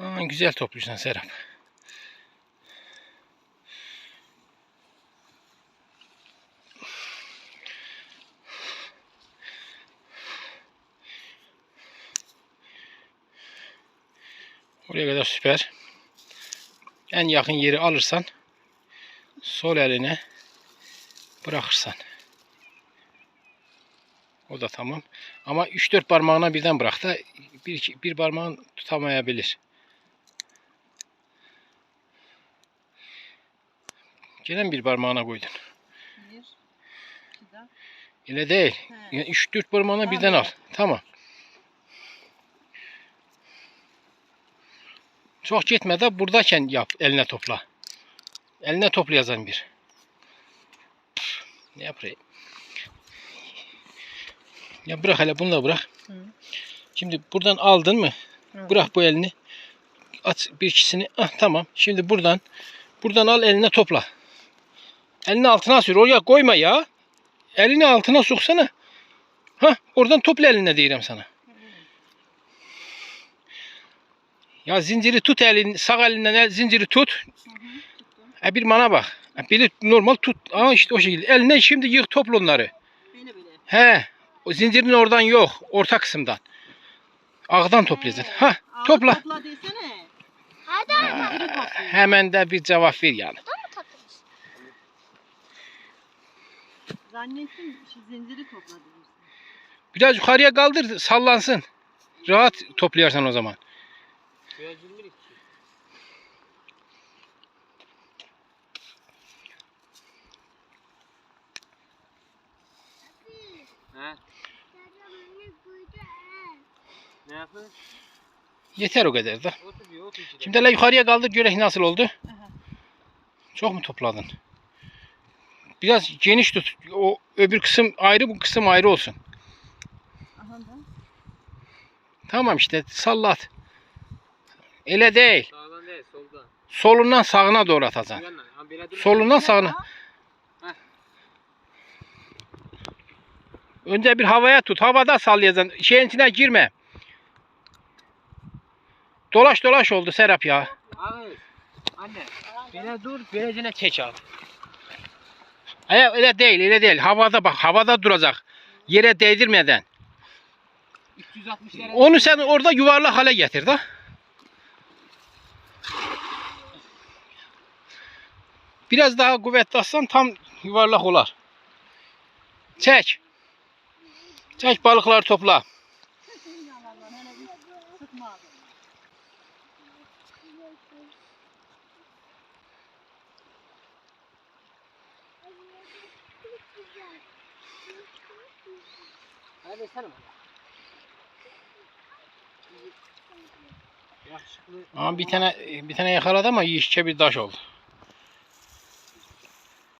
Aa, güzel topluyorsun Serap. Oraya kadar süper. En yakın yeri alırsan sol eline bırakırsan. O da tamam. Ama 3-4 parmağına birden bırak da bir, bir parmağın tutamayabilir. Mi bir parmağına koydun? Bir, iki de. Öyle değil. He. Yani 3-4 parmağına Tamam, birden al. Tamam. Çok gitme de buradayken yap. Eline topla. Eline toplayacağım bir. Ne yapayım? Ya bırak hele bunu da bırak. Hı. Şimdi buradan aldın mı? Evet. Bırak bu elini. At bir ikisini. Ah tamam. Şimdi buradan buradan al eline topla. Elini altına sür. Oraya koyma ya. Elini altına soksana. Ha oradan topla eline diyorum sana. Ya zinciri tut elin sağ elinden el zinciri tut. Ha bir bana bak. Ha, biri normal tut. Aa işte o şekilde. Eline şimdi yık topla onları. Böyle böyle. He. O zincirin oradan yok. Orta kısımdan. Ağdan toplayacaksın. Ha topla. Topla desene. Hadi. Hemen de bir cevap ver yani. mı tatlımız? Zannettim şu zinciri topla diyorsun. Biraz yukarıya kaldır sallansın. Rahat toplayarsan o zaman. He? Ne yapıyorsun? Yeter o kadar da. Otur bir otur. Şimdi hele yukarıya kaldır görek nasıl oldu. Aha. Çok mu topladın? Biraz geniş tut. O öbür kısım ayrı bu kısım ayrı olsun. Aha da. Tamam işte sallat. Ele değil. Sağdan değil soldan. Solundan sağına doğru atacaksın. Solundan sağına. Önce bir havaya tut. Havada sallayacaksın. Şeyin içine girme. Dolaş dolaş oldu Serap ya. Abi. Anne. Böyle dur. Böylecene çek al. Hayır öyle değil öyle değil. Havada bak havada duracak. Yere değdirmeden. 360 lira. Onu sen orada yuvarlak hale getir de. Biraz daha kuvvetli atsan tam yuvarlak olar. Çek. Çek balıkları topla. Hadi sen. Ama bir tane bir tane yakaladı ama işçe bir taş oldu.